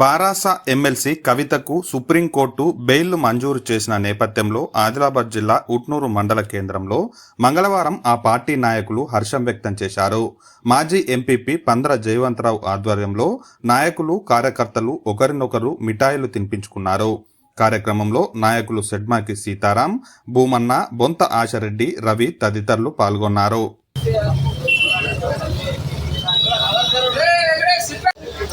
బారాస MLC కవితకు supreme court bail మంజూరు చేసిన నేపథ్యంలో ఆదిలాబాద్ జిల్లా ఉట్నూరు మండల కేంద్రంలో మంగళవారం ఆ పార్టీ నాయకులు హర్షం వ్యక్తం చేశారు. మాజీ ఎంపీపీ పంద్ర జయవంతరావు ఆధ్వర్యంలో నాయకులు కార్యకర్తలు ఒకరినొకరు మిఠాయిలు తినిపించుకున్నారు. కార్యక్రమంలో నాయకులు సెడ్మాకి సీతారాం భూమన్న బొంత ఆశరెడ్డి రవి తదితరులు పాల్గొన్నారు.